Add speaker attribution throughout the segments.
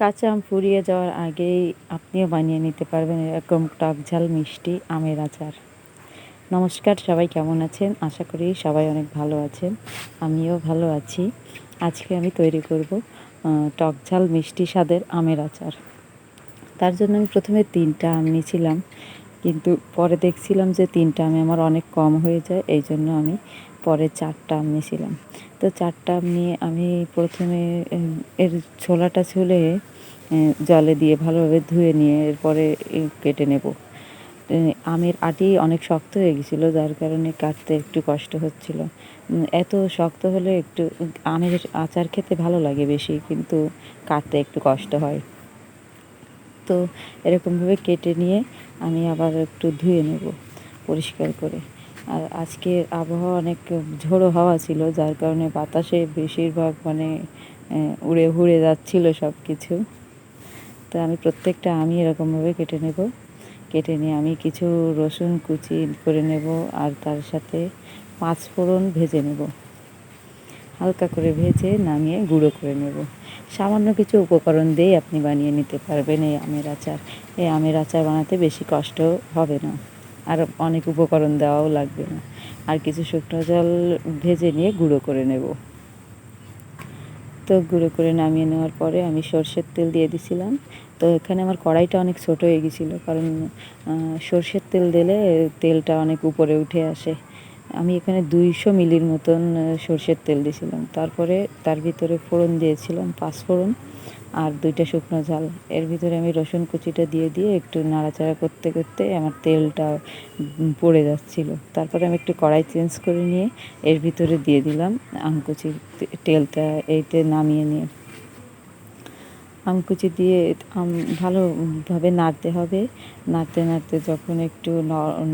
Speaker 1: কাঁচা আম ফুরিয়ে যাওয়ার আগেই আপনিও বানিয়ে নিতে পারবেন এরকম টক ঝাল মিষ্টি আমের আচার। নমস্কার, সবাই কেমন আছেন? আশা করি সবাই অনেক ভালো আছেন। আমিও ভালো আছি। আজকে আমি তৈরি করব টক ঝাল মিষ্টি স্বাদের আমের আচার। তার জন্য আমি প্রথমে তিনটা আম নিয়েছিলাম, কিন্তু পরে দেখছিলাম যে তিনটা আমে আমার অনেক কম হয়ে যায় এই জন্য আমি পরে চারটা আম নিয়েছিলাম। তো চারটা আম নিয়ে আমি প্রথমে এর ছোলাটা ছুলে জলে দিয়ে ভালোভাবে ধুয়ে নিয়ে এরপরে কেটে নেব। আমের আটি অনেক শক্ত হয়ে গেছিল, যার কারণে কাটতে একটু কষ্ট হচ্ছিল। এত শক্ত হলে একটু, আমের আচার খেতে ভালো লাগে বেশি, কিন্তু কাটতে একটু কষ্ট হয়। তো এরকমভাবে কেটে নিয়ে আমি আবার একটু ধুয়ে নেব পরিষ্কার করে। আর আজকের আবহাওয়া অনেক ঝোড়ো হাওয়া ছিল, যার কারণে বাতাসে বেশিরভাগ মানে উড়ে উড়ে যাচ্ছিল সব কিছু তো আমি প্রত্যেকটা আমি এরকমভাবে কেটে নেব। কেটে নিয়ে আমি কিছু রসুন কুচি করে নেব আর তার সাথে পাঁচ ফোড়ন ভেজে নেব। হালকা করে ভেজে নামিয়ে গুঁড়ো করে নেব। সামান্য কিছু উপকরণ দিয়েই আপনি বানিয়ে নিতে পারবেন এই আমের আচার। এই আমের আচার বানাতে বেশি কষ্ট হবে না। আর অনেক উপকরণ দেওয়াও লাগবে না। আর কিছু শুকনো জল ভেজে নিয়ে গুঁড়ো করে নেব। তো গুঁড়ো করে নামিয়ে নেওয়ার পরে আমি সর্ষের তেল দিয়ে দিছিলাম। তো এখানে আমার কড়াইটা অনেক ছোট হয়ে গেছিল, কারণ সর্ষের তেল দিলে তেলটা অনেক উপরে উঠে আসে। আমি এখানে দুইশো মিলির মতন সর্ষের তেল দিয়েছিলাম। তারপরে তার ভিতরে ফোড়ন দিয়েছিলাম, পাঁচ ফোড়ন আর দুইটা শুকনো ঝাল। এর ভিতরে আমি রসুন কুচিটা দিয়ে দিয়ে একটু নাড়াচাড়া করতে করতে আমার তেলটা পড়ে যাচ্ছিল। তারপরে আমি একটু কড়াই চেঞ্জ করে নিয়ে এর ভিতরে দিয়ে দিলাম আমকুচি তেলটা, এইতে নামিয়ে নিয়ে আমকুচি দিয়ে আম, ভালোভাবে নাড়তে হবে। নাড়তে নাড়তে যখন একটু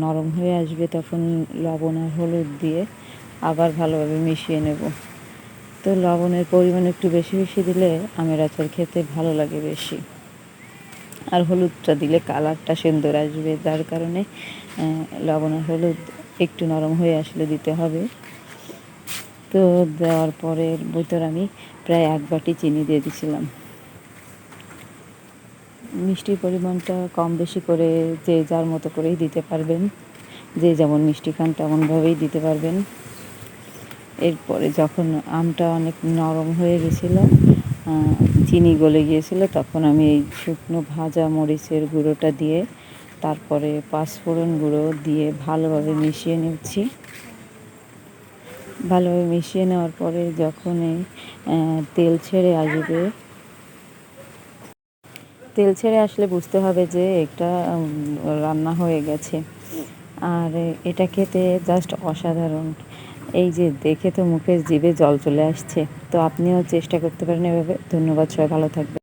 Speaker 1: নরম হয়ে আসবে তখন লবণ আর হলুদ দিয়ে আবার ভালোভাবে মিশিয়ে নেব। তো লবণের পরিমাণ একটু বেশি বেশি দিলে আমের আচার খেতে ভালো লাগে বেশি। আর হলুদটা দিলে কালারটা সুন্দর আসবে, যার কারণে লবণ আর হলুদ একটু নরম হয়ে আসলে দিতে হবে। তো দেওয়ার পরে ভিতর আমি প্রায় এক বাটি চিনি দিয়ে দিয়েছিলাম মিষ্টির পরিমাণটা কম বেশি করে যে যার মতো করেই দিতে পারবেন। যে যেমন মিষ্টি খান তেমনভাবেই দিতে পারবেন। এরপরে যখন আমটা অনেক নরম হয়ে গেছিল চিনি গলে গিয়েছিল, তখন আমি এই শুকনো ভাজা মরিচের গুঁড়োটা দিয়ে, তারপরে পাঁচফোড়ন গুঁড়ো দিয়ে ভালোভাবে মিশিয়ে নিচ্ছি। ভালোভাবে মিশিয়ে নেওয়ার পরে যখন এই তেল ছেড়ে আসবে তেল ছেড়ে আসলে বুঝতে হবে যে এটা রান্না হয়ে গেছে। আর এটা খেতে জাস্ট অসাধারণ। এই যে দেখে তো মুখের জিভে জল চলে আসছে। তো আপনিও চেষ্টা করতে পারেন এভাবে। ধন্যবাদ, সবাই ভালো থাকবে